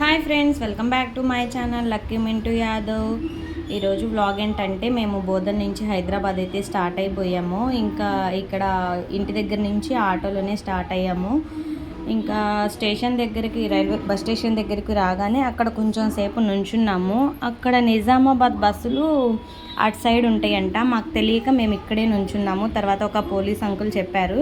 Hi friends welcome back to my channel Lucky Mintu Yadav. ఈరోజు vlog ఏంటంటే మేము బోధన్ నుంచి హైదరాబాద్ అయితే స్టార్ట్ అయిపోయాము. ఇంకా ఇక్కడ ఇంటి దగ్గర నుంచి ఆటోలోనే స్టార్ట్ అయ్యాము. ఇంకా స్టేషన్ దగ్గరికి రైల్వే బస్ స్టేషన్ దగ్గరికి రాగానే అక్కడ కొంచెం సేపు నుంచున్నాము. అక్కడ నిజామాబాద్ బస్సులు అటు సైడ్ ఉంటాయంట. మాకు తెలియక మేము ఇక్కడే నుంచున్నాము. తర్వాత ఒక పోలీస్ అంకుల్ చెప్పారు.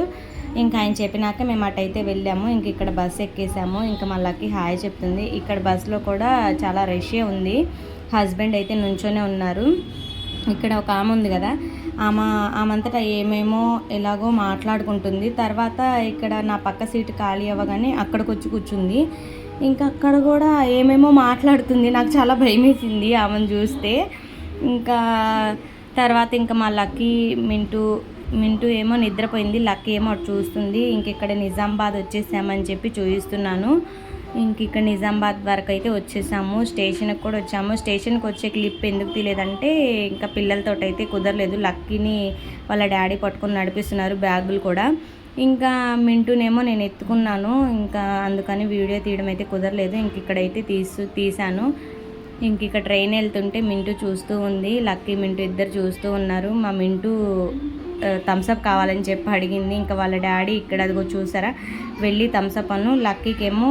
ఇంకా ఆయన చెప్పినాక మేము అటైతే వెళ్ళాము. ఇంక ఇక్కడ బస్సు ఎక్కేసాము. ఇంకా మళ్ళాకి హాయ్ చెప్తుంది. ఇక్కడ బస్సులో కూడా చాలా రష్యే ఉంది. హస్బెండ్ అయితే నుంచోనే ఉన్నారు. ఇక్కడ ఒక ఆమె ఉంది కదా. ఆమె ఆమంతటా ఏమేమో ఎలాగో మాట్లాడుకుంటుంది. తర్వాత ఇక్కడ నా పక్క సీటు ఖాళీ అవ్వగానే అక్కడికి వచ్చి కూర్చుంది. ఇంకా అక్కడ కూడా ఏమేమో మాట్లాడుతుంది. నాకు చాలా భయం వేసింది ఆమెను చూస్తే. ఇంకా తర్వాత ఇంకా మా లక్కీ మింటూ మింటూ ఏమో నిద్రపోయింది. లక్కీ ఏమో చూస్తుంది. ఇంక ఇక్కడ నిజామాబాద్ వచ్చేసామని చెప్పి చూపిస్తున్నాను ఇంక ఇక్కడ నిజామాబాద్ వరకు అయితే వచ్చేసాము. స్టేషన్కి కూడా వచ్చాము. స్టేషన్కి వచ్చే క్లిప్ ఎందుకు తీయలేదంటే ఇంకా పిల్లలతో అయితే కుదరలేదు. లక్కీని వాళ్ళ డాడీ పట్టుకొని నడిపిస్తున్నారు బ్యాగులు కూడా. ఇంకా మింటూనేమో నేను ఎత్తుకున్నాను. ఇంకా అందుకని వీడియో తీయడం అయితే కుదరలేదు. ఇంక ఇక్కడైతే తీసు తీసాను ఇంక ఇక్కడ ట్రైన్ వెళ్తుంటే మింటూ చూస్తూ ఉంది. లక్కీ మింటూ ఇద్దరు చూస్తూ ఉన్నారు. మా మింటూ థమ్సప్ కావాలని చెప్పి అడిగింది. ఇంకా వాళ్ళ డాడీ ఇక్కడ అదిగో చూసారా? వెళ్ళి థమ్సప్ అను లక్కీకేమో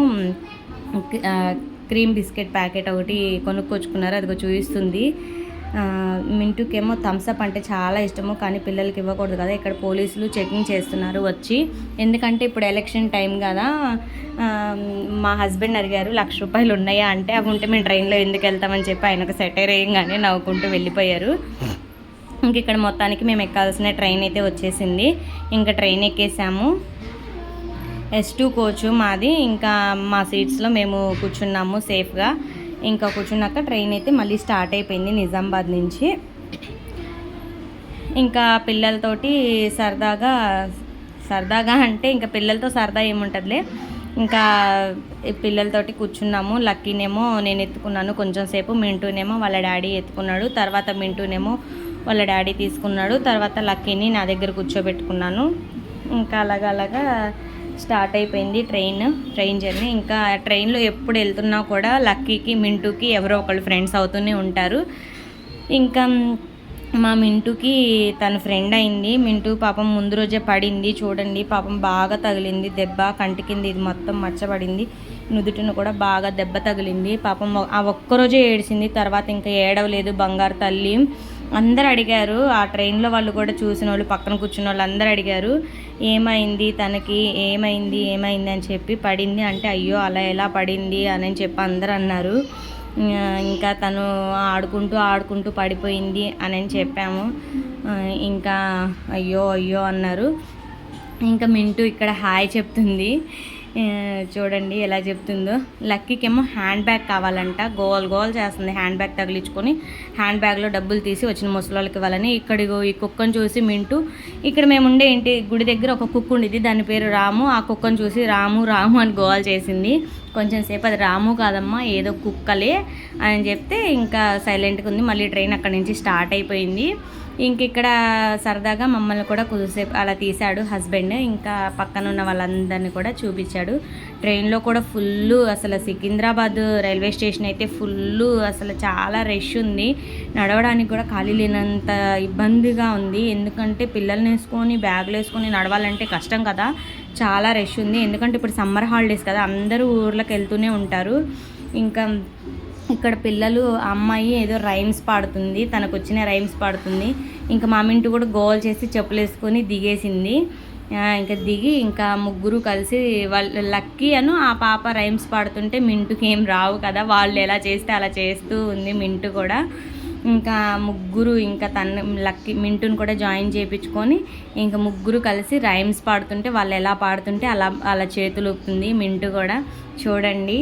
క్రీమ్ బిస్కెట్ ప్యాకెట్ ఒకటి కొనుక్కొచ్చుకున్నారు. అదిగో చూపిస్తుంది. మింటూకేమో థమ్స్అప్ అంటే చాలా ఇష్టము కానీ పిల్లలకి ఇవ్వకూడదు కదా. ఇక్కడ పోలీసులు చెకింగ్ చేస్తున్నారు వచ్చి. ఎందుకంటే ఇప్పుడు ఎలక్షన్ టైం కదా మా హస్బెండ్ అడిగారు లక్ష రూపాయలు ఉన్నాయా? అంటే అవి ఉంటే మేము ట్రైన్లో ఎందుకు వెళ్తామని చెప్పి ఆయనకు సెటైర్ వేయంగానే నవ్వుకుంటూ వెళ్ళిపోయారు. ఇంక ఇక్కడ మొత్తానికి మేము ఎక్కాల్సిన ట్రైన్ అయితే వచ్చేసింది. ఇంకా ట్రైన్ ఎక్కేసాము. ఎస్ టూ కోచ్ మాది. ఇంకా మా సీట్స్లో మేము కూర్చున్నాము సేఫ్గా ఇంకా కూర్చున్నాక ట్రైన్ అయితే మళ్ళీ స్టార్ట్ అయిపోయింది నిజామాబాద్ నుంచి. ఇంకా పిల్లలతోటి సరదాగా సరదాగా అంటే ఇంకా పిల్లలతో సరదా ఏముంటుందిలే. ఇంకా పిల్లలతోటి కూర్చున్నాము. లక్కీనేమో నేను ఎత్తుకున్నాను కొంచెం సేపు మింటూనేమో వాళ్ళ డాడీ ఎత్తుకున్నాడు తర్వాత మింటూనేమో వాళ్ళ డాడీ తీసుకున్నాడు తర్వాత లక్కీని నా దగ్గర కూర్చోబెట్టుకున్నాను. ఇంకా అలాగా అలాగా స్టార్ట్ అయిపోయింది ట్రైన్ ట్రైన్ జర్నీ. ఇంకా ట్రైన్లో ఎప్పుడు వెళ్తున్నా కూడా లక్కీకి మింటూకి ఎవరో ఒకళ్ళు ఫ్రెండ్స్ అవుతూనే ఉంటారు. ఇంకా మా మింటూకి తన ఫ్రెండ్ అయింది. మింటూ పాపం ముందు రోజే పడింది. చూడండి పాపం బాగా తగిలింది. దెబ్బ కంటి కింద ఇది మొత్తం మచ్చబడింది. నుదుటిన కూడా బాగా దెబ్బ తగిలింది. పాపం ఆ ఒక్కరోజే ఏడిసింది తర్వాత ఇంకా ఏడవలేదు బంగారు తల్లి. అందరు అడిగారు. ఆ ట్రైన్లో వాళ్ళు కూడా చూసిన వాళ్ళు పక్కన కూర్చున్న వాళ్ళు అందరు అడిగారు. ఏమైంది? తనకి ఏమైంది? ఏమైంది అని చెప్పి పడింది. అంటే అయ్యో అలా ఎలా పడింది అని చెప్పి అందరు అన్నారు. ఇంకా తను ఆడుకుంటూ ఆడుకుంటూ పడిపోయింది అని చెప్పాము. ఇంకా అయ్యో అయ్యో అన్నారు. ఇంకా మింటూ ఇక్కడ హాయ్ చెప్తుంది. చూడండి ఎలా చెప్తుందో. లక్కీకేమో హ్యాండ్ బ్యాగ్ కావాలంట. గోల్ గోల్ చేస్తుంది హ్యాండ్ బ్యాగ్ తగిలించుకొని. హ్యాండ్ బ్యాగ్లో డబ్బులు తీసి వచ్చిన ముసలికి ఇవ్వాలని ఇక్కడ ఈ కుక్కను చూసి మింటూ. ఇక్కడ మేము ఉండే ఇంటి గుడి దగ్గర ఒక కుక్క ఉండేది. దాని పేరు రాము. ఆ కుక్కను చూసి రాము రాము అని గోల్ చేసింది. కొంచెం సేపు అది రాము కాదమ్మా ఏదో కుక్కలే అని చెప్తే ఇంకా సైలెంట్గా ఉంది. మళ్ళీ ట్రైన్ అక్కడి నుంచి స్టార్ట్ అయిపోయింది. ఇంక ఇక్కడ సరదాగా మమ్మల్ని కూడా కొద్దిసేపు అలా తీశాడు హస్బెండ్. ఇంకా పక్కన ఉన్న వాళ్ళందరినీ కూడా చూపించాడు. ట్రైన్లో కూడా ఫుల్ అసలు సికింద్రాబాద్ రైల్వే స్టేషన్ అయితే ఫుల్ అసలు చాలా రష్ ఉంది. నడవడానికి కూడా ఖాళీ లేనంత ఇబ్బందిగా ఉంది. ఎందుకంటే పిల్లల్ని వేసుకొని బ్యాగులు వేసుకొని నడవాలంటే కష్టం కదా. చాలా రష్ ఉంది. ఎందుకంటే ఇప్పుడు సమ్మర్ హాలిడేస్ కదా. అందరూ ఊర్లకు వెళ్తూనే ఉంటారు. ఇంకా ఇక్కడ పిల్లలు అమ్మాయి ఏదో రైమ్స్ పాడుతుంది తనకు వచ్చిన రైమ్స్ పాడుతుంది. ఇంకా మా ఇంటి కూడా గోల్ చేసి చెప్పులు వేసుకొని దిగేసింది. ఇంకా దిగి ఇంకా ముగ్గురు కలిసి వాళ్ళ లక్కీ అను ఆ పాప రైమ్స్ పాడుతుంటే మింటుకి ఏం రావు కదా వాళ్ళు ఎలా చేస్తే అలా చేస్తూ ఉంది మింటు కూడా. ఇంకా ముగ్గురు ఇంకా తన లక్కీ మింటుని కూడా జాయిన్ చేయించుకొని ఇంకా ముగ్గురు కలిసి రైమ్స్ పాడుతుంటే వాళ్ళు ఎలా పాడుతుంటే అలా అలా చేతులు ఊపుతుంది మింటు కూడా. చూడండి.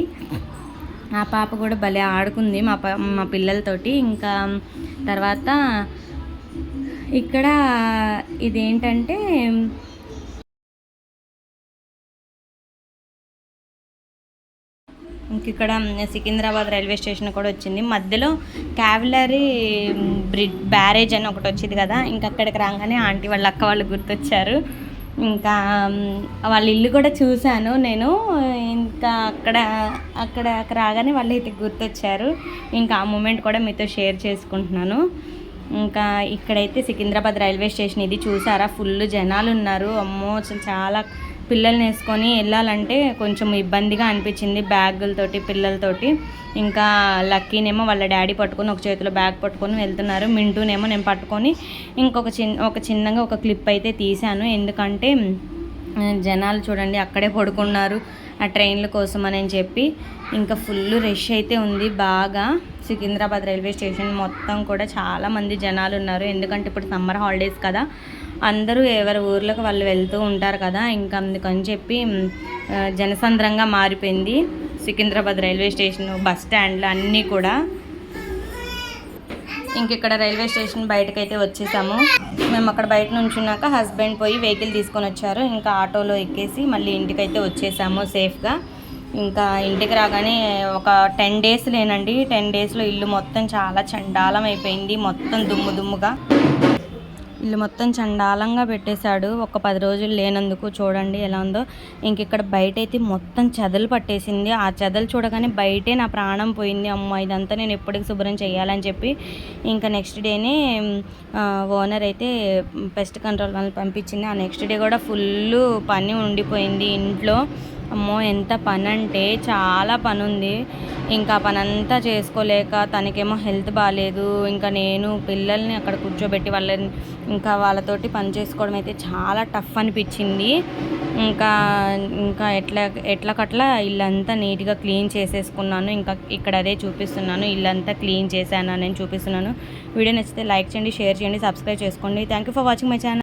ఆ పాప కూడా భలే ఆడుకుంది మా ప మా పిల్లలతోటి. ఇంకా తర్వాత ఇక్కడ ఇదేంటంటే ఇంక ఇక్కడ సికింద్రాబాద్ రైల్వే స్టేషన్ కూడా వచ్చింది. మధ్యలో క్యావిలరీ బ్రిడ్ బ్యారేజ్ అని ఒకటి వచ్చింది కదా ఇంకక్కడికి రాగానే ఆంటీ వాళ్ళ అక్క వాళ్ళు గుర్తొచ్చారు. ఇంకా వాళ్ళ ఇల్లు కూడా చూశాను నేను. ఇంకా అక్కడ అక్కడ రాగానే వాళ్ళు అయితే గుర్తొచ్చారు. ఇంకా ఆ మూమెంట్ కూడా మీతో షేర్ చేసుకుంటున్నాను. ఇంకా ఇక్కడైతే సికింద్రాబాద్ రైల్వే స్టేషన్ ఇది చూసారా? ఫుల్ జనాలు ఉన్నారు అమ్మో చాలా పిల్లల్ని వేసుకొని వెళ్ళాలంటే కొంచెం ఇబ్బందిగా అనిపించింది బ్యాగులతోటి పిల్లలతోటి. ఇంకా లక్కీనేమో వాళ్ళ డాడీ పట్టుకొని ఒక చేతిలో బ్యాగ్ పట్టుకొని వెళ్తున్నారు. మింటూనేమో నేను పట్టుకొని ఇంకొక చిన్న ఒక చిన్నగా ఒక క్లిప్ అయితే తీశాను. ఎందుకంటే జనాలు చూడండి అక్కడే పడుకున్నారు. ఆ ట్రైన్ల కోసం అని చెప్పి ఇంకా ఫుల్ రష్ అయితే ఉంది. బాగా సికింద్రాబాద్ రైల్వే స్టేషన్ మొత్తం కూడా చాలామంది జనాలు ఉన్నారు. ఎందుకంటే ఇప్పుడు సమ్మర్ హాలిడేస్ కదా. అందరూ ఎవరి ఊర్లకు వాళ్ళు వెళ్తూ ఉంటారు కదా. ఇంకా అందుకని చెప్పి జనసంద్రంగా మారిపోయింది సికింద్రాబాద్ రైల్వే స్టేషన్ బస్ స్టాండ్లు అన్నీ కూడా. ఇంక ఇక్కడ రైల్వే స్టేషన్ బయటకైతే అయితే వచ్చేసాము. మేము అక్కడ బయట నుంచున్నాక హస్బెండ్ పోయి వెహికల్ తీసుకొని వచ్చారు. ఇంకా ఆటోలో ఎక్కేసి మళ్ళీ ఇంటికైతే వచ్చేసాము సేఫ్గా. ఇంకా ఇంటికి రాగానే ఒక టెన్ డేస్ లేనండి. టెన్ డేస్లో ఇల్లు మొత్తం చాలా చండాలం అయిపోయింది. మొత్తం దుమ్ము దుమ్ముగా. ఇల్లు మొత్తం చండాలంగా పెట్టేశాడు. ఒక పది రోజులు లేనందుకు చూడండి ఎలా ఉందో. ఇంక ఇక్కడ బయట అయితే మొత్తం చెదలు పట్టేసింది. ఆ చెదలు చూడగానే బయటే నా ప్రాణం పోయింది. అమ్మ ఇదంతా నేను ఎప్పటికి శుభ్రం చేయాలని చెప్పి ఇంకా నెక్స్ట్ డేనే ఓనర్ అయితే పెస్ట్ కంట్రోల్ వాళ్ళని పంపించింది. ఆ నెక్స్ట్ డే కూడా ఫుల్ పని ఉండిపోయింది ఇంట్లో. అమ్మో ఎంత పని అంటే చాలా పని ఉంది ఇంకా పని అంతా చేసుకోలేక తనకేమో హెల్త్ బాగాలేదు ఇంకా నేను పిల్లల్ని అక్కడ కూర్చోబెట్టి వాళ్ళని ఇంకా వాళ్ళతోటి పని చేసుకోవడం అయితే చాలా టఫ్ అనిపించింది. ఇంకా ఇంకా ఎట్లా ఎట్లకట్లా ఇల్లంతా నీట్గా క్లీన్ చేసేసుకున్నాను. ఇంకా ఇక్కడ అదే చూపిస్తున్నాను. ఇల్లంతా క్లీన్ చేశాను నేను చూపిస్తున్నాను. వీడియో నచ్చితే లైక్ చేయండి షేర్ చేయండి సబ్స్క్రైబ్ చేసుకోండి. Thank you for watching my channel